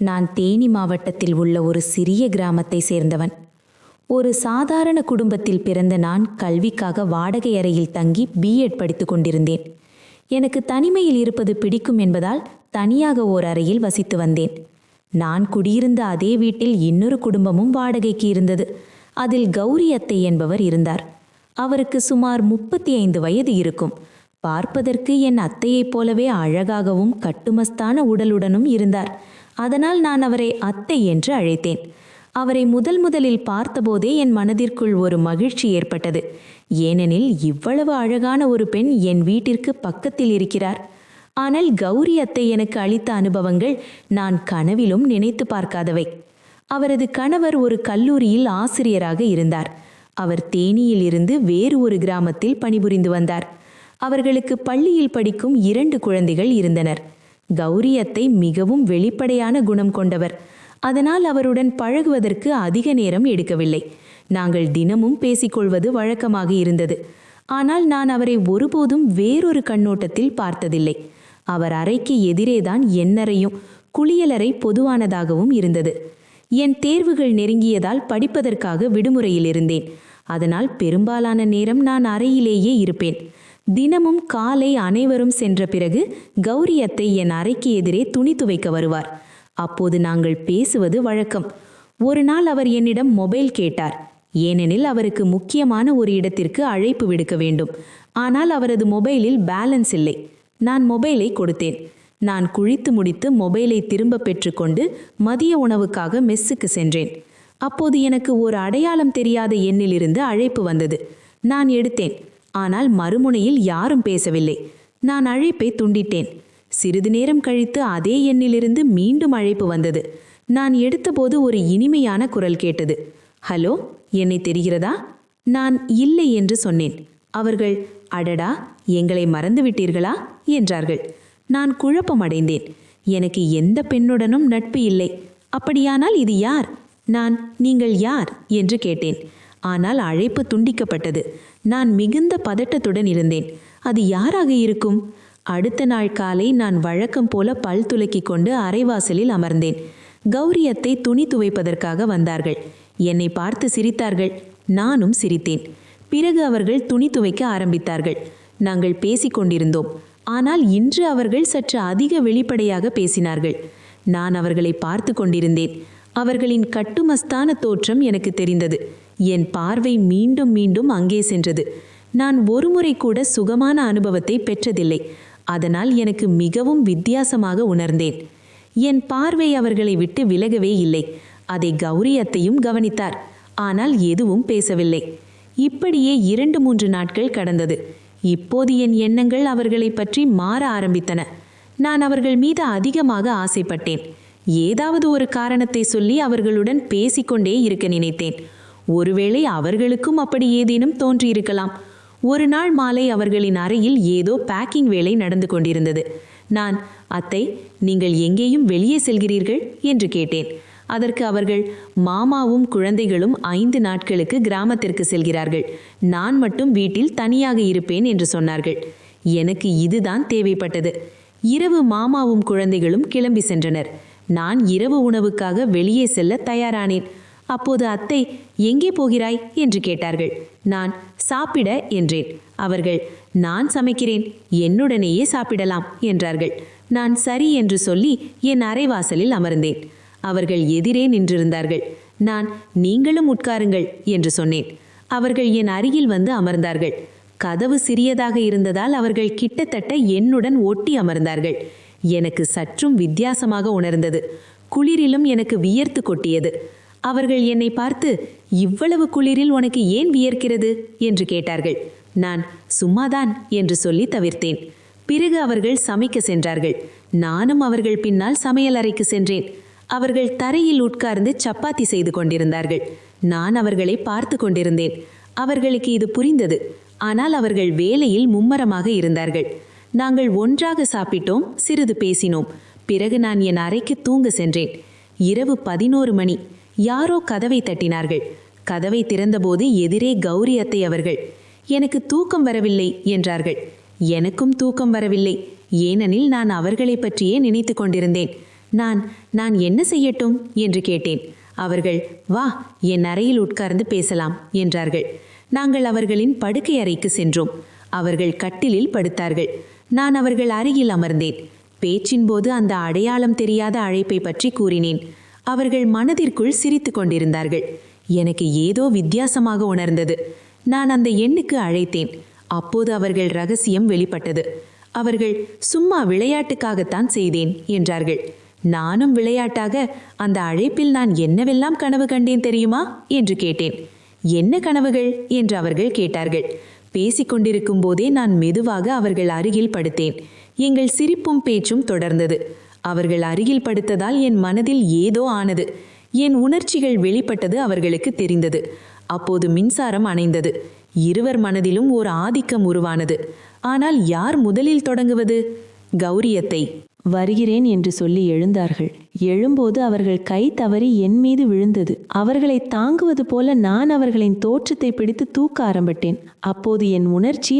நான் தேனி மாவட்டத்தில் உள்ள ஒரு சிறிய கிராமத்தை சேர்ந்தவன். ஒரு சாதாரண குடும்பத்தில் பிறந்த நான் கல்விக்காக வாடகை அறையில் தங்கி பிஎட் படித்துக் கொண்டிருந்தேன். எனக்கு தனிமையில் இருப்பது பிடிக்கும் என்பதால் தனியாக ஓர் அறையில் வசித்து வந்தேன். நான் குடியிருந்த அதே வீட்டில் இன்னொரு குடும்பமும் வாடகைக்கு இருந்தது. அதில் கௌரி அத்தை என்பவர் இருந்தார். அவருக்கு சுமார் முப்பத்தி ஐந்து வயது இருக்கும். பார்ப்பதற்கு என் அத்தையைப் போலவே அழகாகவும் கட்டுமஸ்தான உடலுடனும் இருந்தார். அதனால் நான் அவரை அத்தை என்று அழைத்தேன். அவரை முதல் முதலில் பார்த்தபோதே என் மனதிற்குள் ஒரு மகிழ்ச்சி ஏற்பட்டது. ஏனெனில் இவ்வளவு அழகான ஒரு பெண் என் வீட்டிற்கு பக்கத்தில் இருக்கிறார். ஆனால் கௌரி அத்தை எனக்கு அளித்த அனுபவங்கள் நான் கனவிலும் நினைத்து பார்க்காதவை. அவரது கணவர் ஒரு கல்லூரியில் ஆசிரியராக இருந்தார். அவர் தேனியில் இருந்து வேறு ஒரு கிராமத்தில் பணிபுரிந்து வந்தார். அவர்களுக்கு பள்ளியில் படிக்கும் இரண்டு குழந்தைகள் இருந்தனர். கௌரியத்தை மிகவும் வெளிப்படையான குணம் கொண்டவர். அதனால் அவருடன் பழகுவதற்கு அதிக நேரம் எடுக்கவில்லை. நாங்கள் தினமும் பேசிக்கொள்வது வழக்கமாக இருந்தது. ஆனால் நான் அவரை ஒருபோதும் வேறொரு கண்ணோட்டத்தில் பார்த்ததில்லை. அவர் அறைக்கு எதிரேதான் எண்ணறையும் குளியலறை பொதுவானதாகவும் இருந்தது. என் தேர்வுகள் நெருங்கியதால் படிப்பதற்காக விடுமுறையில் இருந்தேன். அதனால் பெரும்பாலான நேரம் நான் அறையிலேயே இருப்பேன். தினமும் காலை அனைவரும் சென்ற பிறகு கௌரி அத்தை என் அறைக்கு எதிரே துணி துவைக்க வருவார். அப்போது நாங்கள் பேசுவது வழக்கம். ஒரு நாள் அவர் என்னிடம் மொபைல் கேட்டார். ஏனெனில் அவருக்கு முக்கியமான ஒரு இடத்திற்கு அழைப்பு விடுக்க வேண்டும். ஆனால் அவரது மொபைலில் பேலன்ஸ் இல்லை. நான் மொபைலை கொடுத்தேன். நான் குழித்து முடித்து மொபைலை திரும்ப பெற்றுக்கொண்டு மதிய உணவுக்காக மெஸ்ஸுக்கு சென்றேன். அப்போது எனக்கு ஒரு அடையாளம் தெரியாத எண்ணிலிருந்து அழைப்பு வந்தது. நான் எடுத்தேன். ஆனால் மறுமுனையில் யாரும் பேசவில்லை. நான் அழைப்பை துண்டிட்டேன். சிறிது நேரம் கழித்து அதே எண்ணிலிருந்து மீண்டும் அழைப்பு வந்தது. நான் எடுத்தபோது ஒரு இனிமையான குரல் கேட்டது. ஹலோ என்னை தெரிகிறதா? நான் இல்லை என்று சொன்னேன். அவர்கள் அடடா எங்களை மறந்துவிட்டீர்களா? என்றார்கள். நான் குழப்பமடைந்தேன். எனக்கு எந்த பெண்ணுடனும் நட்பு இல்லை. அப்படியானால் இது யார்? நான் நீங்கள் யார்? என்று கேட்டேன். ஆனால் அழைப்பு துண்டிக்கப்பட்டது. நான் மிகுந்த பதட்டத்துடன் இருந்தேன். அது யாராக இருக்கும்? அடுத்த நாள் காலை நான் வழக்கம் போல பல் துலக்கி கொண்டு அரைவாசலில் அமர்ந்தேன். கௌரியத்தை துணி துவைப்பதற்காக வந்தார்கள். என்னை பார்த்து சிரித்தார்கள். நானும் சிரித்தேன். பிறகு அவர்கள் துணி துவைக்க ஆரம்பித்தார்கள். நாங்கள் பேசிக்கொண்டிருந்தோம் ஆனால் இன்று அவர்கள் சற்று அதிக வெளிப்படையாக பேசினார்கள். நான் அவர்களை பார்த்து கொண்டிருந்தேன். அவர்களின் கட்டுமஸ்தான தோற்றம் எனக்கு தெரிந்தது. என் பார்வை மீண்டும் மீண்டும் அங்கே சென்றது. நான் ஒருமுறை கூட சுகமான அனுபவத்தை பெற்றதில்லை. அதனால் எனக்கு மிகவும் வித்தியாசமாக உணர்ந்தேன். என் பார்வை அவர்களை விட்டு விலகவே இல்லை. அதை கௌரி அத்தையும் கவனித்தார். ஆனால் எதுவும் பேசவில்லை. இப்படியே இரண்டு மூன்று நாட்கள் கடந்தது. இப்போது என் எண்ணங்கள் அவர்களை பற்றி மாற ஆரம்பித்தன. நான் அவர்கள் மீது அதிகமாக ஆசைப்பட்டேன். ஏதாவது ஒரு காரணத்தை சொல்லி அவர்களுடன் பேசிக்கொண்டே இருக்க நினைத்தேன். ஒருவேளை அவர்களுக்கும் அப்படி ஏதேனும் தோன்றியிருக்கலாம். ஒரு நாள் மாலை அவர்களின் அறையில் ஏதோ பேக்கிங் வேலை நடந்து கொண்டிருந்தது. நான் அத்தை நீங்கள் எங்கேயும் வெளியே செல்கிறீர்கள்? என்று கேட்டேன். அதற்கு அவர்கள் மாமாவும் குழந்தைகளும் ஐந்து நாட்களுக்கு கிராமத்திற்கு செல்கிறார்கள். நான் மட்டும் வீட்டில் தனியாக இருப்பேன் என்று சொன்னார்கள். எனக்கு இதுதான் தேவைப்பட்டது. இரவு மாமாவும் குழந்தைகளும் கிளம்பி சென்றனர். நான் இரவு உணவுக்காக வெளியே செல்ல தயாரானேன். அப்போது அத்தை எங்கே போகிறாய்? என்று கேட்டார்கள். நான் சாப்பிட என்றேன். அவர்கள் நான் சமைக்கிறேன். என்னுடனேயே சாப்பிடலாம் என்றார்கள். நான் சரி என்று சொல்லி என் அரைவாசலில் அமர்ந்தேன். அவர்கள் எதிரே நின்றிருந்தார்கள். நான் நீங்களும் உட்காருங்கள் என்று சொன்னேன். அவர்கள் என் அருகில் வந்து அமர்ந்தார்கள். கதவு சிறியதாக இருந்ததால் அவர்கள் கிட்டத்தட்ட என்னுடன் ஒட்டி அமர்ந்தார்கள். எனக்கு சற்றும் வித்தியாசமாக உணர்ந்தது. குளிரிலும் எனக்கு வியர்த்து கொட்டியது. அவர்கள் என்னை பார்த்து இவ்வளவு குளிரில் உனக்கு ஏன் வியர்க்கிறது? என்று கேட்டார்கள். நான் சும்மாதான் என்று சொல்லி தவிர்த்தேன். பிறகு அவர்கள் சமைக்க சென்றார்கள். நானும் அவர்கள் பின்னால் சமையல் அறைக்கு சென்றேன். அவர்கள் தரையில் உட்கார்ந்து சப்பாத்தி செய்து கொண்டிருந்தார்கள். நான் அவர்களை பார்த்து கொண்டிருந்தேன். அவர்களுக்கு இது புரிந்தது. ஆனால் அவர்கள் வேலையில் மும்மரமாக இருந்தார்கள். நாங்கள் ஒன்றாக சாப்பிட்டோம் சிறிது பேசினோம். பிறகு நான் என் அறைக்கு தூங்க சென்றேன். இரவு பதினோரு மணி. யாரோ கதவை தட்டினார்கள். கதவை திறந்தபோது எதிரே கௌரி அத்தை அவர்கள் எனக்கு தூக்கம் வரவில்லை என்றார்கள். எனக்கும் தூக்கம் வரவில்லை. ஏனெனில் நான் அவர்களை பற்றியே நினைத்து கொண்டிருந்தேன். நான் நான் என்ன செய்யட்டும்? என்று கேட்டேன். அவர்கள் வா என் அறையில் உட்கார்ந்து பேசலாம் என்றார்கள். நாங்கள் அவர்களின் படுக்கை அறைக்கு சென்றோம். அவர்கள் கட்டிலில் படுத்தார்கள். நான் அவர்கள் அருகில் அமர்ந்தேன். பேச்சின் போது அந்த அடையாளம் தெரியாத அழைப்பை பற்றி கூறினேன். அவர்கள் மனதிற்குள் சிரித்து கொண்டிருந்தார்கள். எனக்கு ஏதோ வித்தியாசமாக உணர்ந்தது. நான் அந்த எண்ணுக்கு அழைத்தேன். அப்போது அவர்கள் ரகசியம் வெளிப்பட்டது. அவர்கள் சும்மா விளையாட்டுக்காகத்தான் செய்தேன் என்றார்கள். நானும் விளையாட்டாக அந்த அழைப்பில் நான் என்னவெல்லாம் கனவு கண்டேன் தெரியுமா? என்று கேட்டேன். என்ன கனவுகள்? என்று அவர்கள் கேட்டார்கள். பேசிக்கொண்டிருக்கும் போதே நான் மெதுவாக அவர்கள் அருகில் படுத்தேன். எங்கள் சிரிப்பும் பேச்சும் தொடர்ந்தது. அவர்கள் அருகில் படுத்ததால் என் மனதில் ஏதோ ஆனது. என் உணர்ச்சிகள் வெளிப்பட்டது அவர்களுக்கு தெரிந்தது. அப்போது மின்சாரம் அணைந்தது. இருவர் மனதிலும் ஓர் ஆதிக்கம் உருவானது. ஆனால் யார் முதலில் தொடங்குவது? கௌரியத்தை. வருகிறேன் என்று சொல்லி எழுந்தார்கள். எழும்போது அவர்கள் கை தவறி என் மீது விழுந்தது. அவர்களை தாங்குவது போல நான் அவர்களின் தோற்றத்தை பிடித்து தூக்க ஆரம்பித்தேன். அப்போது என் உணர்ச்சி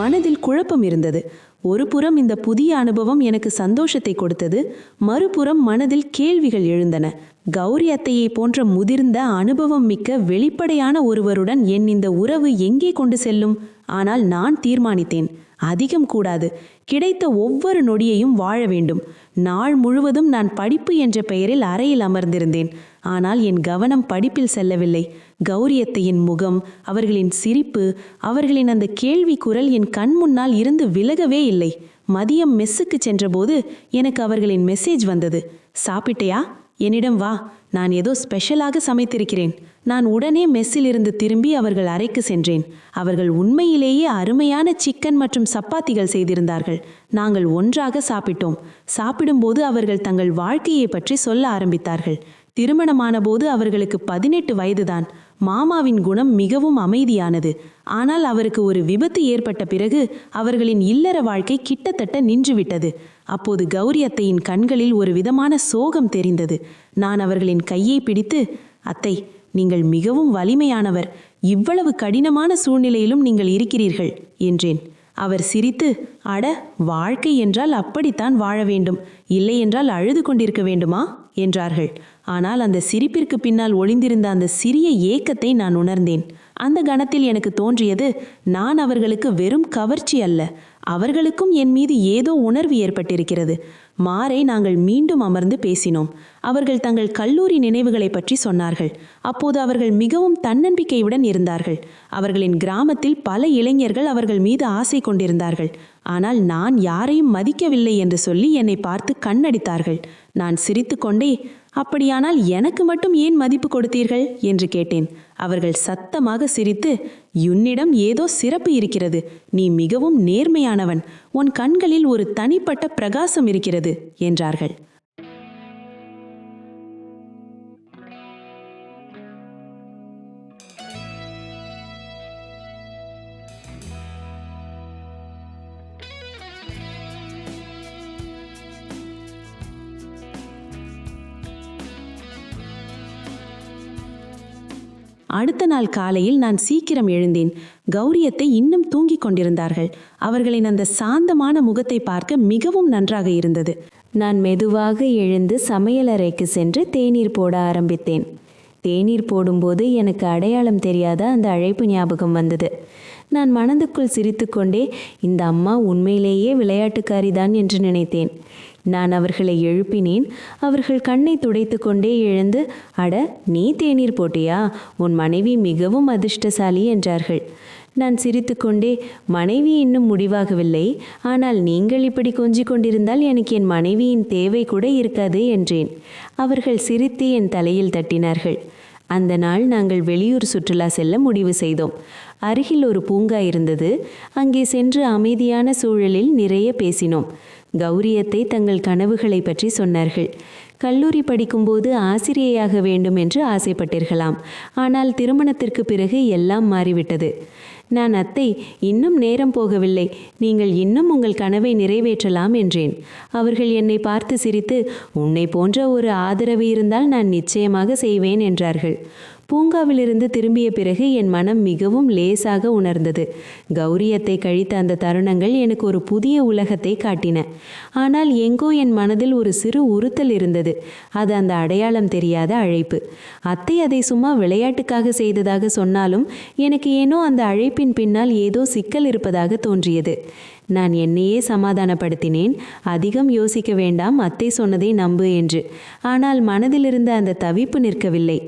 மனதில் குழப்பம் இருந்தது. ஒரு புறம் இந்த புதிய அனுபவம் எனக்கு சந்தோஷத்தை கொடுத்தது மறுபுறம் மனதில் கேள்விகள் எழுந்தன. கௌரி அத்தையை போன்ற முதிர்ந்த அனுபவம் மிக்க வெளிப்படையான ஒருவருடன் என் இந்த உறவு எங்கே கொண்டு செல்லும்? ஆனால் நான் தீர்மானித்தேன். அதிகம் கூடாது. கிடைத்த ஒவ்வொரு நொடியையும் வாழ வேண்டும். நாள் முழுவதும் நான் படிப்பு என்ற பெயரில் அறையில் அமர்ந்திருந்தேன். ஆனால் என் கவனம் படிப்பில் செல்லவில்லை. கௌரியத்தையின் முகம் அவர்களின் சிரிப்பு அவர்களின் அந்த கேள்வி குரல் என் கண் முன்னால் இருந்து விலகவே இல்லை. மதியம் மெஸ்ஸுக்கு சென்றபோது எனக்கு அவர்களின் மெசேஜ் வந்தது. சாப்பிட்டையா? என்னிடம் வா. நான் ஏதோ ஸ்பெஷலாக சமைத்திருக்கிறேன். நான் உடனே மெஸ்ஸிலிருந்து திரும்பி அவர்கள் அறைக்கு சென்றேன். அவர்கள் உண்மையிலேயே அருமையான சிக்கன் மற்றும் சப்பாத்திகள் செய்திருந்தார்கள். நாங்கள் ஒன்றாக சாப்பிட்டோம். சாப்பிடும்போது அவர்கள் தங்கள் வாழ்க்கையை பற்றி சொல்ல ஆரம்பித்தார்கள். திருமணமான போது அவர்களுக்கு பதினெட்டு வயதுதான். மாமாவின் குணம் மிகவும் அமைதியானது. ஆனால் அவருக்கு ஒரு விபத்து ஏற்பட்ட பிறகு அவர்களின் இல்லற வாழ்க்கை கிட்டத்தட்ட நின்றுவிட்டது. அப்போது கௌரி அத்தையின் கண்களில் ஒரு விதமான சோகம் தெரிந்தது. நான் அவர்களின் கையை பிடித்து அத்தை நீங்கள் மிகவும் வலிமையானவர். இவ்வளவு கடினமான சூழ்நிலையிலும் நீங்கள் இருக்கிறீர்கள் என்றேன். அவர் சிரித்து அட வாழ்க்கை என்றால் அப்படித்தான் வாழ வேண்டும். இல்லை என்றால் அழுது கொண்டிருக்க வேண்டுமா? என்றார்கள். ஆனால் அந்த சிரிப்பிற்கு பின்னால் ஒளிந்திருந்த அந்த சிறிய ஏக்கத்தை நான் உணர்ந்தேன். அந்த கணத்தில் எனக்கு தோன்றியது நான் அவர்களுக்கு வெறும் கவர்ச்சி அல்ல அவர்களுக்கும் என் மீது ஏதோ உணர்வு ஏற்பட்டிருக்கிறது. மாறை நாங்கள் மீண்டும் அமர்ந்து பேசினோம். அவர்கள் தங்கள் கல்லூரி நினைவுகளை பற்றி சொன்னார்கள். அப்போது அவர்கள் மிகவும் தன்னம்பிக்கையுடன் இருந்தார்கள். அவர்களின் கிராமத்தில் பல இளைஞர்கள் அவர்கள் மீது ஆசை கொண்டிருந்தார்கள். ஆனால் நான் யாரையும் மதிக்கவில்லை என்று சொல்லி என்னை பார்த்து கண்ணடித்தார்கள். நான் சிரித்துக்கொண்டே அப்படியானால் எனக்கு மட்டும் ஏன் மதிப்பு கொடுத்தீர்கள்? என்று கேட்டேன். அவர்கள் சத்தமாக சிரித்து உன்னிடம் ஏதோ சிறப்பு இருக்கிறது. நீ மிகவும் நேர்மையானவன். உன் கண்களில் ஒரு தனிப்பட்ட பிரகாசம் இருக்கிறது என்றார்கள். அடுத்த நாள் காலையில் நான் சீக்கிரம் எழுந்தேன். கௌரியத்தை இன்னும் தூங்கிக் கொண்டிருந்தார்கள். அவர்களின் அந்த சாந்தமான முகத்தை பார்க்க மிகவும் நன்றாக இருந்தது. நான் மெதுவாக எழுந்து சமையலறைக்கு சென்று தேநீர் போட ஆரம்பித்தேன். தேநீர் போடும்போது எனக்கு அடையாளம் தெரியாத அந்த அழைப்பு ஞாபகம் வந்தது. நான் மனதுக்குள் சிரித்துக்கொண்டே இந்த அம்மா உண்மையிலேயே விளையாட்டுக்காரிதான் என்று நினைத்தேன். நான் அவர்களை எழுப்பினேன். அவர்கள் கண்ணை துடைத்து கொண்டே எழுந்து அட நீ தேநீர் போட்டியா? உன் மனைவி மிகவும் அதிர்ஷ்டசாலி என்றார்கள். நான் சிரித்துக்கொண்டே மனைவி இன்னும் முடிவாகவில்லை. ஆனால் நீங்கள் இப்படி கொஞ்சிக் கொண்டிருந்தால் எனக்கு என் மனைவியின் தேவை கூட இருக்காது என்றேன். அவர்கள் சிரித்து என் தலையில் தட்டினார்கள். அந்த நாள் நாங்கள் வெளியூர் சுற்றுலா செல்ல முடிவு செய்தோம். அருகில் ஒரு பூங்கா இருந்தது. அங்கே சென்று அமைதியான சூழலில் நிறைய பேசினோம். கௌரியத்தை தங்கள் கனவுகளை பற்றி சொன்னார்கள். கல்லூரி படிக்கும்போது ஆசிரியையாக வேண்டும் என்று ஆசைப்பட்டிருக்கலாம். ஆனால் திருமணத்திற்கு பிறகு எல்லாம் மாறிவிட்டது. நான் அத்தை இன்னும் நேரம் போகவில்லை. நீங்கள் இன்னும் உங்கள் கனவை நிறைவேற்றலாம் என்றேன். அவர்கள் என்னை பார்த்து சிரித்து உன்னை போன்ற ஒரு ஆதரவு இருந்தால் நான் நிச்சயமாக செய்வேன் என்றார்கள். பூங்காவிலிருந்து திரும்பிய பிறகு என் மனம் மிகவும் லேசாக உணர்ந்தது. கௌரியத்தை கழித்த அந்த தருணங்கள் எனக்கு ஒரு புதிய உலகத்தை காட்டின. ஆனால் எங்கோ என் மனதில் ஒரு சிறு உறுத்தல் இருந்தது. அது அந்த அடையாளம் தெரியாத அழைப்பு. அத்தை அதை சும்மா விளையாட்டுக்காக செய்ததாக சொன்னாலும் எனக்கு ஏனோ அந்த அழைப்பின் பின்னால் ஏதோ சிக்கல் இருப்பதாக தோன்றியது. நான் என்னையே சமாதானப்படுத்தினேன். அதிகம் யோசிக்க வேண்டாம் அத்தை சொன்னதை நம்பு என்று. ஆனால் மனதிலிருந்த அந்த தவிப்பு நிற்கவில்லை.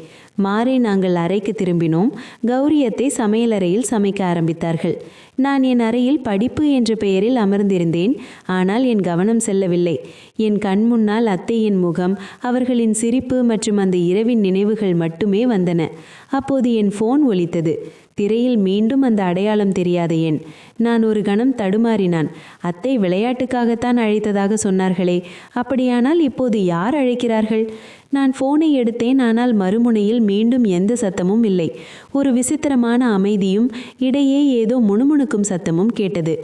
மாறே நாங்கள் அறைக்கு திரும்பினோம். கௌரியத்தை சமையலறையில் சமைக்க ஆரம்பித்தார்கள். நான் என் அறையில் படிப்பு என்ற பெயரில் அமர்ந்திருந்தேன். ஆனால் என் கவனம் செல்லவில்லை. என் கண் முன்னால் அத்தையின் முகம் அவர்களின் சிரிப்பு மற்றும் அந்த இரவின் நினைவுகள் மட்டுமே வந்தன. அப்போது என் ஃபோன் ஒலித்தது. திரையில் மீண்டும் அந்த அடையாளம் தெரியாத எண் நான் ஒரு கணம் தடுமாறினான். அத்தை விளையாட்டுக்காகத்தான் அழைத்ததாக சொன்னார்களே அப்படியானால் இப்போது யார் அழைக்கிறார்கள்? நான் ஃபோனை எடுத்தேன் ஆனால் மறுமுனையில் மீண்டும் எந்த சத்தமும் இல்லை. ஒரு விசித்திரமான அமைதியும் இடையே ஏதோ முணுமுணுக்கும் சத்தமும் கேட்டது.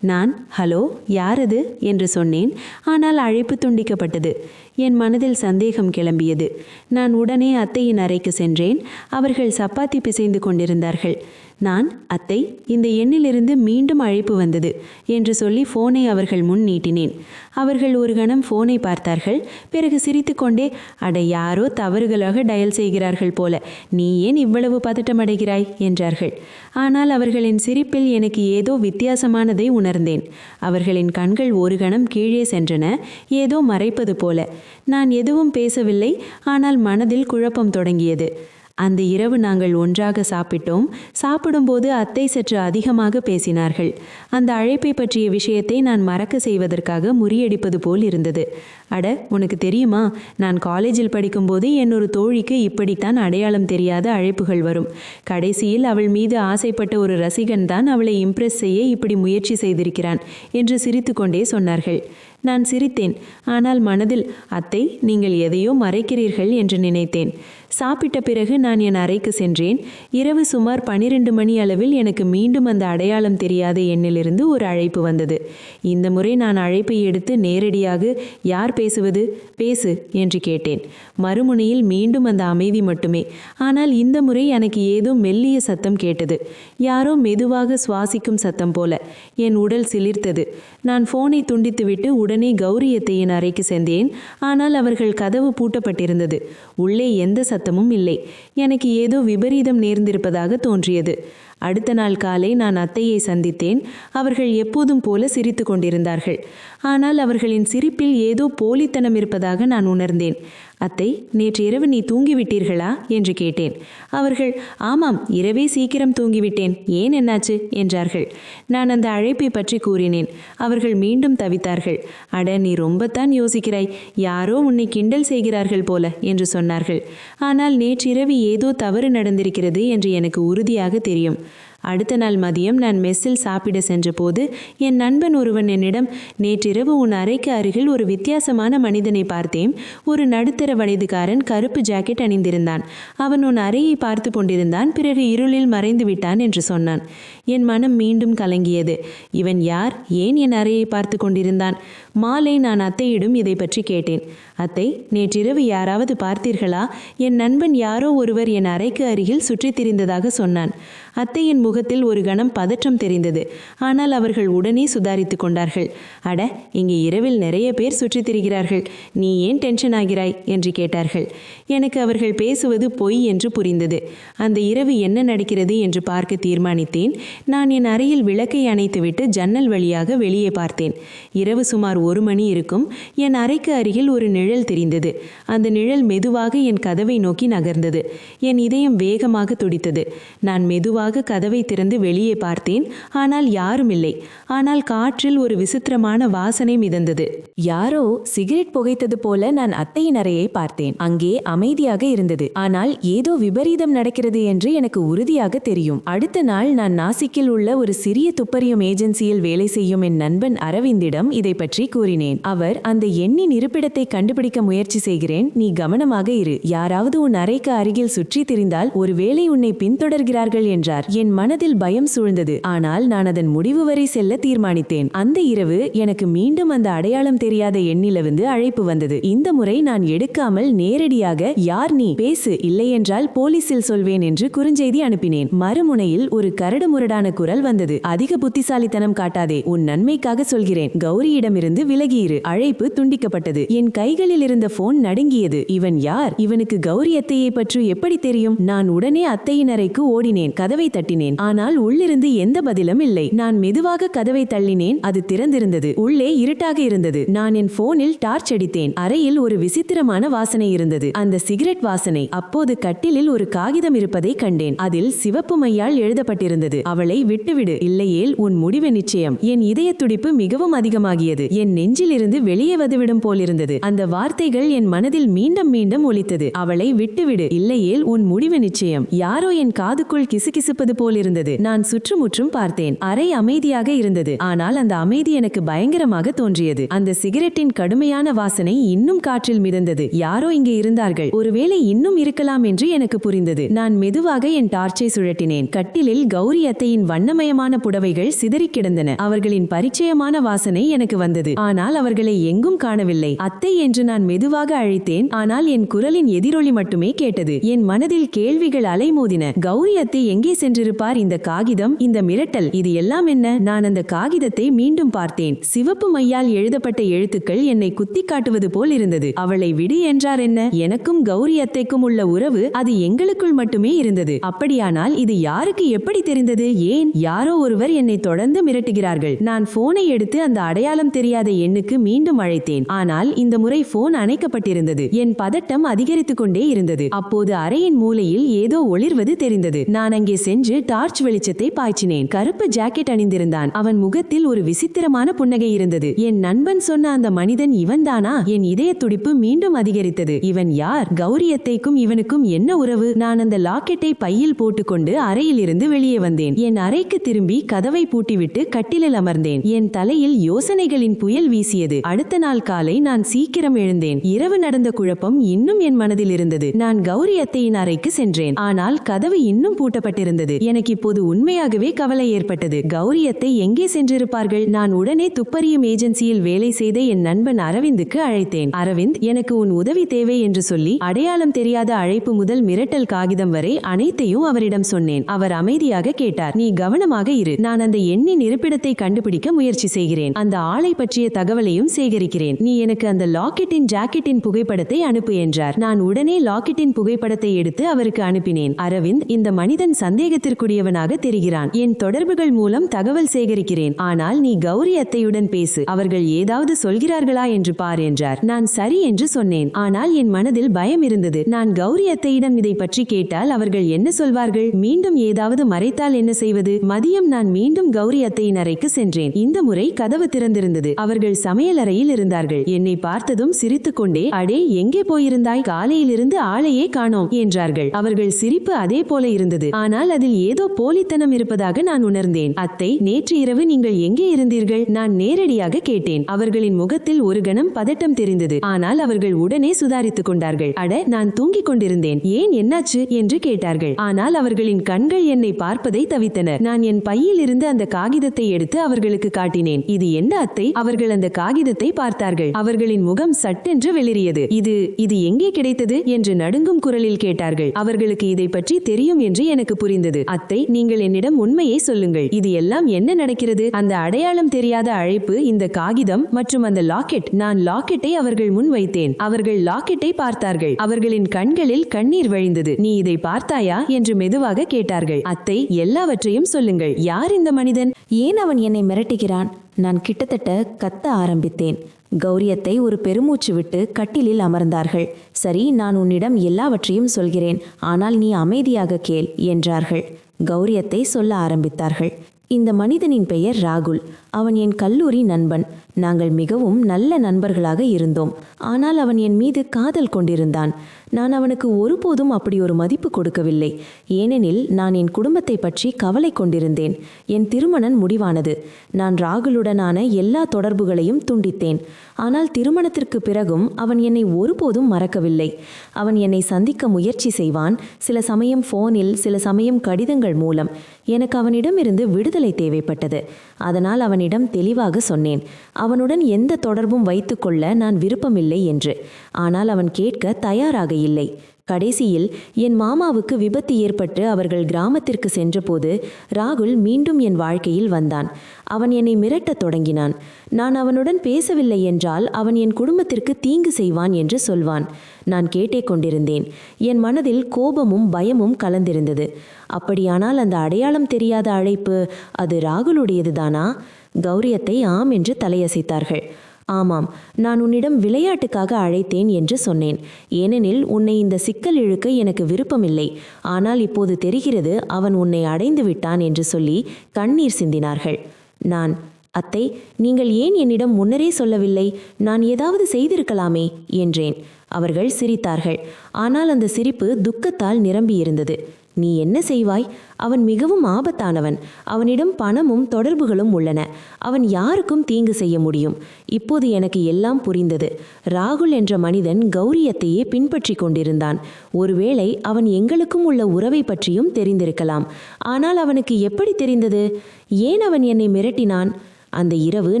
நான் ஹலோ யாரது என்று சொன்னேன். ஆனால் அழைப்பு துண்டிக்கப்பட்டது. என் மனதில் சந்தேகம் கிளம்பியது. நான் உடனே அத்தையின் அறைக்கு சென்றேன். அவர்கள் சப்பாத்தி பிசைந்து கொண்டிருந்தார்கள். நான் அத்தை இந்த எண்ணிலிருந்து மீண்டும் அழைப்பு வந்தது என்று சொல்லி ஃபோனை அவர்கள் முன் நீட்டினேன். அவர்கள் ஒரு கணம் ஃபோனை பார்த்தார்கள். பிறகு சிரித்துக்கொண்டே அட யாரோ தவறுகளாக டயல் செய்கிறார்கள் போல. நீ ஏன் இவ்வளவு பதட்டமடைகிறாய் என்றார்கள். ஆனால் அவர்களின் சிரிப்பில் எனக்கு ஏதோ வித்தியாசமானதை உணர்ந்தேன். அவர்களின் கண்கள் ஒரு கணம் கீழே சென்றன ஏதோ மறைப்பது போல. நான் எதுவும் பேசவில்லை ஆனால் மனதில் குழப்பம் தொடங்கியது. அந்த இரவு நாங்கள் ஒன்றாக சாப்பிட்டோம். சாப்பிடும்போது அத்தை சற்று அதிகமாக பேசினார்கள். அந்த அழைப்பை பற்றிய விஷயத்தை நான் மறக்க செய்வதற்காக முறியடிப்பது போல் இருந்தது. அட உனக்கு தெரியுமா? நான் காலேஜில் படிக்கும்போது என்னொரு தோழிக்கு இப்படித்தான் அடையாளம் தெரியாத அழைப்புகள் வரும். கடைசியில் அவள் மீது ஆசைப்பட்ட ஒரு ரசிகன் தான் அவளை இம்ப்ரெஸ் செய்ய இப்படி முயற்சி செய்திருக்கிறான் என்று சிரித்துக்கொண்டே சொன்னார்கள். நான் சிரித்தேன். ஆனால் மனதில் அத்தை நீங்கள் எதையோ மறைக்கிறீர்கள் என்று நினைத்தேன். சாப்பிட்ட பிறகு நான் என் அறைக்கு சென்றேன். இரவு சுமார் பனிரெண்டு மணி அளவில் எனக்கு மீண்டும் அந்த அடையாளம் தெரியாத எண்ணிலிருந்து ஒரு அழைப்பு வந்தது. இந்த முறை நான் அழைப்பை எடுத்து நேரடியாக யார் பேசுவது? பேசு என்று கேட்டேன். மறுமுனையில் மீண்டும் அந்த அமைதி மட்டுமே. ஆனால் இந்த முறை எனக்கு ஏதோ மெல்லிய சத்தம் கேட்டது. யாரோ மெதுவாக சுவாசிக்கும் சத்தம் போல. என் உடல் சிலிர்த்தது. நான் ஃபோனை துண்டித்துவிட்டு உடனே கௌரியத்தை என் அறைக்கு சென்றேன். ஆனால் அவர்கள் கதவு பூட்டப்பட்டிருந்தது. உள்ளே எந்த சத்தமும் இல்லை. எனக்கு ஏதோ விபரீதம் நேர்ந்திருப்பதாக தோன்றியது. அடுத்த நாள் காலை நான் அத்தையை சந்தித்தேன். அவர்கள் எப்போதும் போல சிரித்து கொண்டிருந்தார்கள். ஆனால் அவர்களின் சிரிப்பில் ஏதோ போலித்தனம் இருப்பதாக நான் உணர்ந்தேன். அத்தை நேற்று இரவு நீ தூங்கிவிட்டீர்களா? என்று கேட்டேன். அவர்கள் ஆமாம் இரவே சீக்கிரம் தூங்கிவிட்டேன். ஏன் என்னாச்சு? என்றார்கள். நான் அந்த அழைப்பை பற்றி கூறினேன். அவர்கள் மீண்டும் தவித்தார்கள். அட நீ ரொம்பத்தான் யோசிக்கிறாய். யாரோ உன்னை கிண்டல் செய்கிறார்கள் போல என்று சொன்னார்கள். ஆனால் நேற்றிரவு ஏதோ தவறு நடந்திருக்கிறது என்று எனக்கு உறுதியாக தெரியும். அடுத்த நாள் மதியம் நான் மெஸ்ஸில் சாப்பிட சென்றபோது என் நண்பன் ஒருவன் என்னிடம் நேற்றிரவு உன் அறைக்கு அருகில் ஒரு வித்தியாசமான மனிதனை பார்த்தேன். ஒரு நடுத்தர வயதுக்காரன் கருப்பு ஜாக்கெட் அணிந்திருந்தான். அவன் உன் அறையை பார்த்து கொண்டிருந்தான். பிறகு இருளில் மறைந்து விட்டான் என்று சொன்னான். என் மனம் மீண்டும் கலங்கியது. இவன் யார்? ஏன் என் அறையை பார்த்து கொண்டிருந்தான்? மாலை நான் அத்தையிடம் இதை பற்றி கேட்டேன். அத்தை நேற்றிரவு யாராவது பார்த்தீர்களா என் நண்பன் யாரோ ஒருவர் என் அறைக்கு அருகில் சுற்றித் திரிந்ததாக சொன்னான். அத்தையின் முகத்தில் ஒரு கணம் பதற்றம் தெரிந்தது. ஆனால் அவர்கள் உடனே சுதாரித்து கொண்டார்கள். அட இங்கே இரவில் நிறைய பேர் சுற்றித் திரிகிறார்கள். நீ ஏன் டென்ஷன் ஆகிறாய்? என்று கேட்டார்கள். எனக்கு அவர்கள் பேசுவது பொய் என்று புரிந்தது. அந்த இரவு என்ன நடக்கிறது என்று பார்க்க தீர்மானித்தேன். நான் என் அறையில் விளக்கை அணைத்துவிட்டு ஜன்னல் வழியாக வெளியே பார்த்தேன். இரவு சுமார் ஒரு மணி இருக்கும். என் அறைக்கு அருகில் ஒரு நிழல் தெரிந்தது. அந்த நிழல் மெதுவாக என் கதவை நோக்கி நகர்ந்தது. என் இதயம் வேகமாக துடித்தது. நான் மெதுவாக கதவை திறந்து வெளியே பார்த்தேன். ஆனால் யாரும் இல்லை. ஆனால் காற்றில் ஒரு விசித்திரமான வாசனை மிதந்தது. யாரோ சிகரெட் புகைத்தது போல நான் அத்தையின் அறையை பார்த்தேன். அங்கே அமைதியாக இருந்தது. ஆனால் ஏதோ விபரீதம் நடக்கிறது என்று எனக்கு உறுதியாக தெரியும். அடுத்த நாள் நான் நாசிக்கில் உள்ள ஒரு சிறிய துப்பறியும் ஏஜென்சியில் வேலை செய்யும் என் நண்பன் அரவிந்திடம் இதை பற்றி கூறினேன். அவர் அந்த எண்ணின் இருப்பிடத்தை கண்டுபிடிக்க முயற்சி செய்கிறேன். நீ கவனமாக இரு. யாராவது உன் அறைக்கு அருகில் சுற்றி திரிந்தால் ஒருவேளை உன்னை பின்தொடர்கிறார்கள் என்றார். என் மனதில் பயம் சூழ்ந்தது. ஆனால் நான் அதன் முடிவு வரை செல்ல தீர்மானித்தேன். அந்த இரவு எனக்கு மீண்டும் அந்த அடையாளம் தெரியாத எண்ணிலிருந்து அழைப்பு வந்தது. இந்த முறை நான் எடுக்காமல் நேரடியாக யார் நீ? பேசு. இல்லையென்றால் போலீசில் சொல்வேன் என்று குறுஞ்செய்தி அனுப்பினேன். மறுமுனையில் ஒரு கரடுமுரடான குரல் வந்தது. அதிக புத்திசாலித்தனம் காட்டாதே. உன் நன்மைக்காக சொல்கிறேன். கௌரியிடமிருந்து விலகியிரு. அழைப்பு துண்டிக்கப்பட்டது. என் கைகளில் இருந்த போன் நடுங்கியது. இவன் யார்? இவனுக்கு கௌரி அத்தையை பற்றி எப்படி தெரியும்? நான் உடனே அத்தையின் அறைக்கு ஓடினேன். கதவை தட்டினேன். ஆனால் உள்ளிருந்து எந்த பதிலும் இல்லை. நான் மெதுவாக கதவை தள்ளினேன். அது திறந்திருந்தது. உள்ளே இருட்டாக இருந்தது. நான் என் போனில் டார்ச் அடித்தேன். அறையில் ஒரு விசித்திரமான வாசனை இருந்தது. அந்த சிகரெட் வாசனை அப்போது கட்டிலில் ஒரு காகிதம் இருப்பதை கண்டேன். அதில் சிவப்பு மையால் எழுதப்பட்டிருந்தது. அவளை விட்டுவிடு. இல்லையேல் உன் முடிவு நிச்சயம். என் இதய துடிப்பு மிகவும் அதிகமாகியது. என் நெஞ்சிலிருந்து வெளியே வந்துவிடும் போலிருந்தது. அந்த வார்த்தைகள் என் மனதில் மீண்டும் மீண்டும் ஒலித்தது. அவளை விட்டுவிடு. இல்லையேல் உன் முடிவு நிச்சயம். யாரோ என் காதுக்குள் கிசுகிசுப்பது போலிருந்தது. நான் சுற்றுமுற்றும் பார்த்தேன். அறை அமைதியாக இருந்தது. ஆனால் அந்த அமைதி எனக்கு பயங்கரமாக தோன்றியது. அந்த சிகரெட்டின் கடுமையான வாசனை இன்னும் காற்றில் மிதந்தது. யாரோ இங்கே இருந்தார்கள். ஒருவேளை இன்னும் இருக்கலாம் என்று எனக்கு புரிந்தது. நான் மெதுவாக என் டார்ச்சை சுழட்டினேன் கட்டிலில் கௌரி அத்தையின் வண்ணமயமான புடவைகள் சிதறிக் கிடந்தன. அவர்களின் பரிச்சயமான வாசனை எனக்கு வந்தது. ஆனால் அவர்களை எங்கும் காணவில்லை. அத்தை என்று நான் மெதுவாக அழைத்தேன். ஆனால் என் குரலின் எதிரொலி மட்டுமே கேட்டது. என் மனதில் கேள்விகள் அலைமோதின. கௌரி அத்தை எங்கே சென்றிருப்பார் இந்த காகிதம் இந்த மிரட்டல் இது எல்லாம் என்ன? நான் அந்த காகிதத்தை மீண்டும் பார்த்தேன். சிவப்பு மையால் எழுதப்பட்ட எழுத்துக்கள் என்னை குத்தி காட்டுவது போல் இருந்தது. அவளை விடு என்றார் என்ன? எனக்கும் கௌரி அத்தைக்கும் உள்ள உறவு அது எங்களுக்குள் மட்டுமே இருந்தது. அப்படியானால் இது யாருக்கு எப்படி தெரிந்தது? ஏன்? யாரோ ஒருவர் என்னை தொடர்ந்து மிரட்டுகிறார்கள். நான் போனை எடுத்து அந்த அடையாளம் தெரியாத எண்ணுக்கு மீண்டும் அழைத்தேன். ஆனால் இந்த முறை போன் அணைக்கப்பட்டிருந்தது. என் பதட்டம் அதிகரித்துக் கொண்டே இருந்தது. அப்போது அறையின் மூலையில் ஏதோ ஒளிர்வது தெரிந்தது. நான் அங்கே சென்று டார்ச் வெளிச்சத்தை பாய்ச்சினேன். கருப்பு ஜாக்கெட் அணிந்திருந்தான். அவன் முகத்தில் ஒரு விசித்திரமான புன்னகை இருந்தது. என் நண்பன் சொன்ன அந்த மனிதன் இவன்தானா? என் இதய துடிப்பு மீண்டும் அதிகரித்தது. இவன் யார்? கௌரியத்தைக்கும் இவனுக்கும் என்ன உறவு? நான் அந்த லாக்கெட்டை பையில் போட்டுக்கொண்டு அறையில் இருந்து வெளியே வந்தேன். என் அறைக்கு திரும்பி கதவை பூட்டிவிட்டு கட்டிலில் அமர்ந்தேன். என் தலையில் யோசனைகளின் புயல் வீசியது. அடுத்த நாள் காலை நான் சீக்கிரம் எழுந்தேன். இரவு நடந்த குழப்பம் இன்னும் என் மனதில் இருந்தது. நான் கௌரி அத்தையின் அறைக்கு சென்றேன். ஆனால் கதவு இன்னும் பூட்டப்பட்டிருந்தது. வந்தது எனக்கு இப்போது உண்மையாகவே கவலை ஏற்பட்டது. கௌரியத்தை எங்கே சென்றிருப்பார்கள்? நான் உடனே துப்பறியும் ஏஜென்சியில் வேலை செய்த என் நண்பன் அரவிந்துக்கு அழைத்தேன். அரவிந்த் எனக்கு உன் உதவி தேவை என்று சொல்லி அடையாளம் தெரியாத அழைப்பு முதல் மிரட்டல் காகிதம் வரை அனைத்தையும் அவரிடம் சொன்னேன். அவர் அமைதியாக கேட்டார். நீ கவனமாக இரு. நான் அந்த எண்ணின் இருப்பிடத்தை கண்டுபிடிக்க முயற்சி செய்கிறேன். அந்த ஆளை பற்றிய தகவலையும் சேகரிக்கிறேன். நீ எனக்கு அந்த லாக்கெட்டின் ஜாக்கெட்டின் புகைப்படத்தை அனுப்பு என்றார். நான் உடனே லாக்கெட்டின் புகைப்படத்தை எடுத்து அவருக்கு அனுப்பினேன். அரவிந்த் இந்த மனிதன் சந்தேகத்திற்குரியவனாக தெரிகிறான். என் தொடர்புகள் மூலம் தகவல் சேகரிக்கிறேன். ஆனால் நீ கௌரி அத்தையுடன் பேசு. அவர்கள் ஏதாவது சொல்கிறார்களா என்று பார் என்றார். நான் சரி என்று சொன்னேன். ஆனால் என் மனதில் பயம் இருந்தது. நான் கௌரி அத்தையிடம் இதை பற்றி கேட்டால் அவர்கள் என்ன சொல்வார்கள்? மீண்டும் ஏதாவது மறைத்தால் என்ன செய்வது? மதியம் நான் மீண்டும் கௌரி அத்தையின் அறைக்கு சென்றேன். இந்த முறை கதவு திறந்திருந்தது. அவர்கள் சமையலறையில் இருந்தார்கள். என்னை பார்த்ததும் சிரித்துக்கொண்டே அடே எங்கே போயிருந்தாய்? காலையிலிருந்து ஆளையே காணோம் என்றார்கள். அவர்கள் சிரிப்பு அதே போல இருந்தது. ஆனால் அதில் ஏதோ போலித்தனம் இருப்பதாக நான் உணர்ந்தேன். அத்தை நேற்று இரவு நீங்கள் எங்கே இருந்தீர்கள்? நான் நேரடியாக கேட்டேன். அவர்களின் முகத்தில் ஒரு கணம் பதட்டம் தெரிந்தது. ஆனால் அவர்கள் உடனே சுதாரித்துக் கொண்டார்கள். அட நான் தூங்கிக் கொண்டிருந்தேன். ஏன் என்னாச்சு? என்று கேட்டார்கள். ஆனால் அவர்களின் கண்கள் என்னை பார்ப்பதை தவித்தனர் நான் என் பையில் இருந்து அந்த காகிதத்தை எடுத்து அவர்களுக்கு காட்டினேன். இது என்ன அத்தை? அவர்கள் அந்த காகிதத்தை பார்த்தார்கள். அவர்களின் முகம் சட்டென்று வெளிரியது இது இது எங்கே கிடைத்தது? என்று நடுங்கும் குரலில் கேட்டார்கள். அவர்களுக்கு இதை பற்றி தெரியும் என்று எனக்கு புரிந்தது. அத்தை நீங்கள் என்னிடம் உண்மையை சொல்லுங்கள். இது எல்லாம் என்ன நடக்கிறது? அந்த அடையாளம் தெரியாத அழைப்பு இந்த காகிதம் மற்றும் அந்த லாக்கெட். நான் லாக்கெட்டை அவர்கள் முன் வைத்தேன். அவர்கள் லாக்கெட்டை பார்த்தார்கள். அவர்களின் கண்களில் கண்ணீர் வழிந்தது. நீ இதை பார்த்தாயா? என்று மெதுவாக கேட்டார்கள். அத்தை எல்லாவற்றையும் சொல்லுங்கள். யார் இந்த மனிதன்? ஏன் அவன் என்னை மிரட்டுகிறான்? நான் கிட்டத்தட்ட கத்த ஆரம்பித்தேன். கௌரியத்தை ஒரு பெருமூச்சு விட்டு கட்டிலில் அமர்ந்தார்கள். சரி நான் உன்னிடம் எல்லாவற்றையும் சொல்கிறேன். ஆனால் நீ அமைதியாக கேள் என்றார்கள். கௌரியத்தை சொல்ல ஆரம்பித்தார்கள். இந்த மனிதனின் பெயர் ராகுல். அவன் என் கல்லூரி நண்பன். நாங்கள் மிகவும் நல்ல நண்பர்களாக இருந்தோம். ஆனால் அவன் என் மீது காதல் கொண்டிருந்தான். நான் அவனுக்கு ஒருபோதும் அப்படி ஒரு மதிப்பு கொடுக்கவில்லை. ஏனெனில் நான் என் குடும்பத்தை பற்றி கவலை கொண்டிருந்தேன். என் திருமணம் முடிவானது. நான் ராகுலுடனான எல்லா தொடர்புகளையும் துண்டித்தேன். ஆனால் திருமணத்திற்கு பிறகும் அவன் என்னை ஒருபோதும் மறக்கவில்லை. அவன் என்னை சந்திக்க முயற்சி செய்வான். சில சமயம் ஃபோனில் சில சமயம் கடிதங்கள் மூலம். எனக்கு அவனிடமிருந்து விடுதலை தேவைப்பட்டது. அதனால் அவனிடம் தெளிவாக சொன்னேன் அவனுடன் எந்த தொடர்பும் வைத்துக்கொள்ள நான் விருப்பமில்லை என்று. ஆனால் அவன் கேட்க தயாராக இல்லை. கடைசியில் என் மாமாவுக்கு விபத்து ஏற்பட்டு அவர்கள் கிராமத்திற்கு சென்றபோது ராகுல் மீண்டும் என் வாழ்க்கையில் வந்தான். அவன் என்னை மிரட்டத் தொடங்கினான். நான் அவனுடன் பேசவில்லை என்றால் அவன் என் குடும்பத்திற்கு தீங்கு செய்வான் என்று சொல்வான். நான் கேட்டே கொண்டிருந்தேன். என் மனதில் கோபமும் பயமும் கலந்திருந்தது. அப்படியானால் அந்த அடையாளம் தெரியாத அழைப்பு அது ராகுலுடையதுதானா? கௌரியத்தை ஆம் என்று தலையசைத்தார்கள். ஆமாம் நான் உன்னிடம் விளையாட்டுக்காக அழைத்தேன் என்று சொன்னேன். ஏனெனில் உன்னை இந்த சிக்கல் இழுக்க எனக்கு விருப்பமில்லை. ஆனால் இப்போது தெரிகிறது அவன் உன்னை அடைந்து விட்டான் என்று சொல்லி கண்ணீர் சிந்தினார்கள். நான் அத்தை நீங்கள் ஏன் என்னிடம் முன்னரே சொல்லவில்லை? நான் ஏதாவது செய்திருக்கலாமே என்றேன். அவர்கள் சிரித்தார்கள். ஆனால் அந்த சிரிப்பு துக்கத்தால் நிரம்பியிருந்தது. நீ என்ன செய்வாய்? அவன் மிகவும் ஆபத்தானவன். அவனிடம் பணமும் தொடர்புகளும் உள்ளன. அவன் யாருக்கும் தீங்கு செய்ய முடியும்? இப்போது எனக்கு எல்லாம் புரிந்தது. ராகுல் என்ற மனிதன் கௌரியத்தையே பின்பற்றி கொண்டிருந்தான். ஒருவேளை அவன் எங்களுக்கும் உள்ள உறவை பற்றியும் தெரிந்திருக்கலாம். ஆனால் அவனுக்கு எப்படி தெரிந்தது? ஏன் அவன் என்னை மிரட்டினான்? அந்த இரவு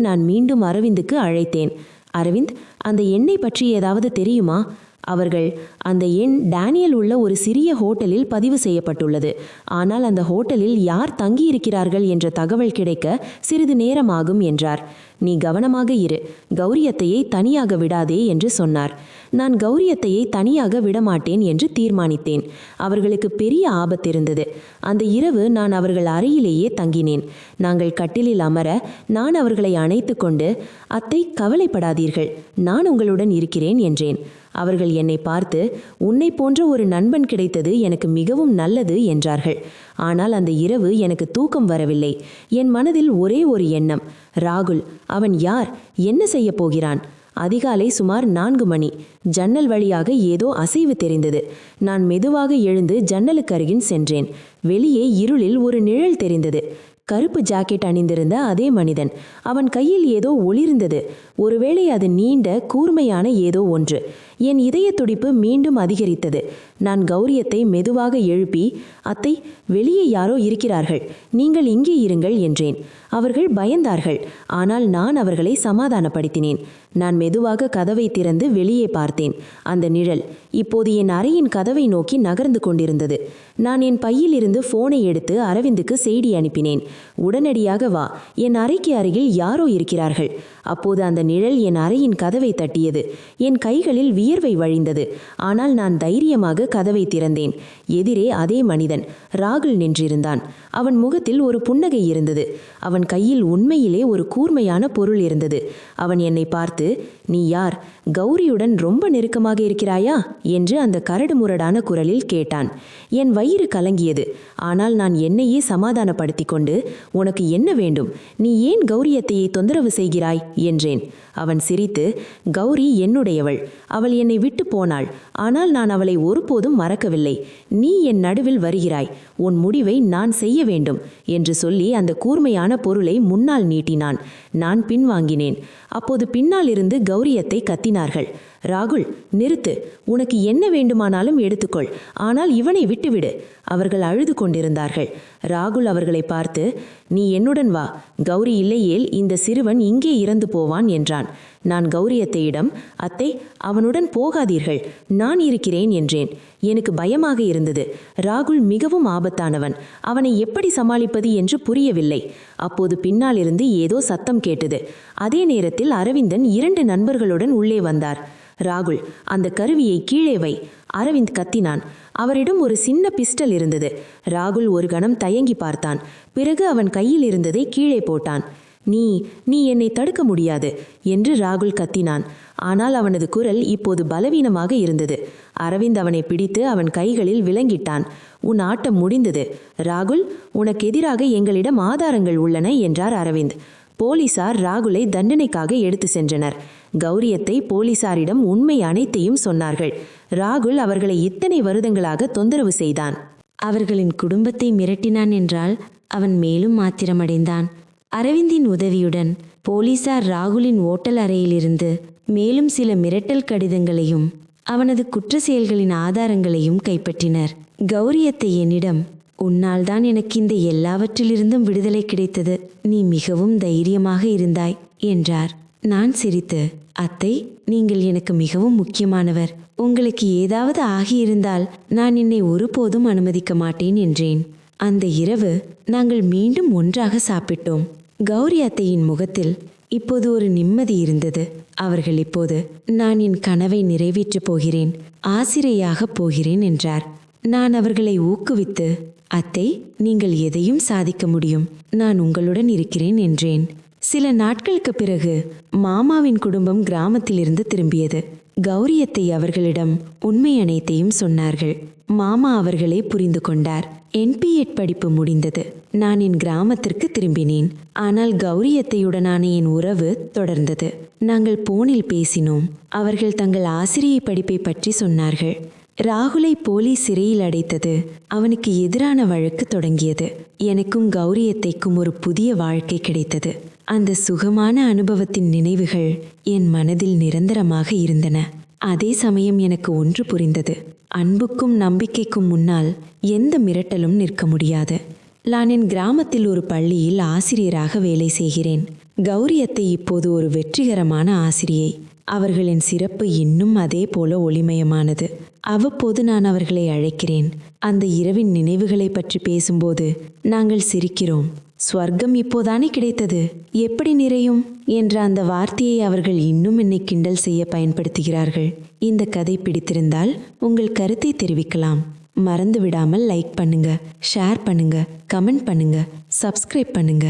நான் மீண்டும் அரவிந்துக்கு அழைத்தேன். அரவிந்த் அந்த எண்ணெய் பற்றி ஏதாவது தெரியுமா? அவர்கள் அந்த எண் டேனியல் உள்ள ஒரு சிறிய ஹோட்டலில் பதிவு செய்யப்பட்டுள்ளது. ஆனால் அந்த ஹோட்டலில் யார் தங்கியிருக்கிறார்கள் என்ற தகவல் கிடைக்க சிறிது நேரமாகும் என்றார். நீ கவனமாக இரு. கௌரியத்தையை தனியாக விடாதே என்று சொன்னார். நான் கௌரியத்தையை தனியாக விடமாட்டேன் என்று தீர்மானித்தேன். அவர்களுக்கு பெரிய ஆபத்திருந்தது. அந்த இரவு நான் அவர்கள் அறையிலேயே தங்கினேன். நாங்கள் கட்டிலில் அமர நான் அவர்களை அணைத்து கொண்டு அத்தை கவலைப்படாதீர்கள். நான் உங்களுடன் இருக்கிறேன் என்றேன். அவர்கள் என்னை பார்த்து உன்னை போன்ற ஒரு நண்பன் கிடைத்தது எனக்கு மிகவும் நல்லது என்றார்கள். ஆனால் அந்த இரவு எனக்கு தூக்கம் வரவில்லை. என் மனதில் ஒரே ஒரு எண்ணம். ராகுல் அவன் யார்? என்ன செய்ய போகிறான்? அதிகாலை சுமார் நான்கு மணி. ஜன்னல் வழியாக ஏதோ அசைவு தெரிந்தது. நான் மெதுவாக எழுந்து ஜன்னலுக்கு அருகில் சென்றேன். வெளியே இருளில் ஒரு நிழல் தெரிந்தது. கருப்பு ஜாக்கெட் அணிந்திருந்த அதே மனிதன். அவன் கையில் ஏதோ ஒளிர்ந்தது. ஒருவேளை அது நீண்ட கூர்மையான ஏதோ ஒன்று. என் இதய துடிப்பு மீண்டும் அதிகரித்தது. நான் கௌரியத்தை மெதுவாக எழுப்பி அத்தை வெளியே யாரோ இருக்கிறார்கள். நீங்கள் இங்கே இருங்கள் என்றேன். அவர்கள் பயந்தார்கள். ஆனால் நான் அவர்களை சமாதானப்படுத்தினேன். நான் மெதுவாக கதவை திறந்து வெளியே பார்த்தேன். அந்த நிழல் இப்போது என் அறையின் கதவை நோக்கி நகர்ந்து கொண்டிருந்தது. நான் என் பையிலிருந்து போனை எடுத்து அரவிந்துக்கு செய்தி அனுப்பினேன். உடனடியாக வா. என் அறைக்கு அருகில் யாரோ இருக்கிறார்கள். அப்போது அந்த நிழல் என் அறையின் கதவை தட்டியது. என் கைகளில் வியர்வை வழிந்தது. ஆனால் நான் தைரியமாக கதவை திறந்தேன். எதிரே அதே மனிதன். ராகுல் நின்றிருந்தான். அவன் முகத்தில் ஒரு புன்னகை இருந்தது. அவன் கையில் உண்மையிலே ஒரு கூர்மையான பொருள் இருந்தது. அவன் என்னை பார்த்து நீ யார்? கௌரியுடன் ரொம்ப நெருக்கமாக இருக்கிறாயா? என்று அந்த கரடு முரடான குரலில் கேட்டான். என் வயிறு கலங்கியது. ஆனால் நான் என்னையே சமாதானப்படுத்தி கொண்டு உனக்கு என்ன வேண்டும்? நீ ஏன் கௌரியத்தையை தொந்தரவு செய்கிறாய்? என்றேன். அவன் சிரித்து கௌரி என்னுடையவள். அவள் என்னை விட்டு போனாள். ஆனால் நான் அவளை ஒருபோதும் மறக்கவில்லை. நீ என் நடுவில் வருகிறாய். உன் முடிவை நான் செய்ய வேண்டும் என்று சொல்லி அந்த கூர்மையான பொருளை முன்னால் நீட்டினான். நான் பின்வாங்கினேன். அப்போது பின்னால் இருந்து கௌரியத்தை கூறினார்கள். ராகுல் நிறுத்து. உனக்கு என்ன வேண்டுமானாலும் எடுத்துக்கொள். ஆனால் இவனை விட்டுவிடு. அவர்கள் அழுது கொண்டிருந்தார்கள். ராகுல் அவர்களை பார்த்து நீ என்னுடன் வா. கௌரி இல்லையேல் இந்த சிறுவன் இங்கே இறந்து போவான் என்றான். நான் கௌரியத்தையிடம் அத்தை அவனுடன் போகாதீர்கள். நான் இருக்கிறேன் என்றேன். எனக்கு பயமாக இருந்தது. ராகுல் மிகவும் ஆபத்தானவன். அவனை எப்படி சமாளிப்பது என்று புரியவில்லை. அப்போது பின்னாலிருந்து ஏதோ சத்தம் கேட்டது. அதே நேரத்தில் அரவிந்தன் இரண்டு நண்பர்களுடன் உள்ளே வந்தார். ராகுல் அந்த கருவியை கீழே வை. அரவிந்த் கத்தினான். அவரிடம் ஒரு சின்ன பிஸ்டல் இருந்தது. ராகுல் ஒரு கணம் தயங்கி பார்த்தான். பிறகு அவன் கையில் இருந்ததை கீழே போட்டான். நீ நீ என்னை தடுக்க முடியாது என்று ராகுல் கத்தினான். ஆனால் அவனது குரல் இப்போது பலவீனமாக இருந்தது. அரவிந்த் அவனை பிடித்து அவன் கைகளில் விலங்கிட்டான் உன் ஆட்டம் முடிந்தது. ராகுல் உனக்கு எதிராக எங்களிடம் ஆதாரங்கள் உள்ளன என்றார் அரவிந்த். போலீசார் ராகுலை தண்டனைக்காக எடுத்து சென்றனர். கௌரியத்தை போலீசாரிடம் உண்மை அனைத்தையும் சொன்னார்கள். ராகுல் அவர்களை இத்தனை வருடங்களாக தொந்தரவு செய்தான். அவர்களின் குடும்பத்தை மிரட்டினான் என்றால் அவன் மேலும் மாத்திரமடைந்தான். அரவிந்தின் உதவியுடன் போலீசார் ராகுலின் ஓட்டல் அறையிலிருந்து மேலும் சில மிரட்டல் கடிதங்களையும் அவனது குற்ற செயல்களின் ஆதாரங்களையும் கைப்பற்றினர். கௌரியத்தை என்னிடம் உன்னால் தான் எனக்கு இந்த எல்லாவற்றிலிருந்தும் விடுதலை கிடைத்தது. நீ மிகவும் தைரியமாக இருந்தாய் என்றார். நான் சிரித்து அத்தை நீங்கள் எனக்கு மிகவும் முக்கியமானவர். உங்களுக்கு ஏதாவது ஆகியிருந்தால் நான் என்னை ஒருபோதும் அனுமதிக்க மாட்டேன் என்றேன். அந்த இரவு நாங்கள் மீண்டும் ஒன்றாக சாப்பிட்டோம். கௌரி அத்தையின் முகத்தில் இப்போது ஒரு நிம்மதி இருந்தது. அவர்கள் இப்போது நான் என் கனவை நிறைவேற்றப் போகிறேன். ஆசிரியாகப் போகிறேன் என்றார். நான் அவர்களை ஊக்குவித்து அத்தை நீங்கள் எதையும் சாதிக்க முடியும். நான் உங்களுடன் இருக்கிறேன் என்றேன். சில நாட்களுக்கு பிறகு மாமாவின் குடும்பம் கிராமத்திலிருந்து திரும்பியது. கௌரியத்தை அவர்களிடம் உண்மை அனைத்தையும் சொன்னார்கள். மாமா அவர்களை புரிந்து கொண்டார். என்பிஎட் படிப்பு முடிந்தது. நான் என் கிராமத்திற்கு திரும்பினேன். ஆனால் கௌரியத்தையுடனான என் உறவு தொடர்ந்தது. நாங்கள் போனில் பேசினோம். அவர்கள் தங்கள் ஆசிரியை படிப்பை பற்றி சொன்னார்கள். ராகுலை போலீஸ் சிறையில் அடைத்தது அவனுக்கு எதிரான வழக்கு தொடங்கியது. எனக்கும் கௌரியத்தைக்கும் ஒரு புதிய வாழ்க்கை கிடைத்தது. அந்த சுகமான அனுபவத்தின் நினைவுகள் என் மனதில் நிரந்தரமாக இருந்தன. அதே சமயம் எனக்கு ஒன்று புரிந்தது. அன்புக்கும் நம்பிக்கைக்கும் முன்னால் எந்த மிரட்டலும் நிற்க முடியாது. நான் என் கிராமத்தில் ஒரு பள்ளியில் ஆசிரியராக வேலை செய்கிறேன். கௌரியத்தை இப்போது ஒரு வெற்றிகரமான ஆசிரியை. அவர்களின் சிறப்பு இன்னும் அதே போல ஒளிமயமானது. அவ்வப்போது நான் அவர்களை அழைக்கிறேன். அந்த இரவின் நினைவுகளை பற்றி பேசும்போது நாங்கள் சிரிக்கிறோம். ஸ்வர்க்கம் இப்போதானே கிடைத்தது? எப்படி நிறையும்? என்ற அந்த வார்த்தையை அவர்கள் இன்னும் என்னை கிண்டல் செய்ய பயன்படுத்துகிறார்கள். இந்த கதை பிடித்திருந்தால் உங்கள் கருத்தை தெரிவிக்கலாம். மறந்து விடாமல் லைக் பண்ணுங்க ஷேர் பண்ணுங்க கமெண்ட் பண்ணுங்க சப்ஸ்கிரைப் பண்ணுங்க.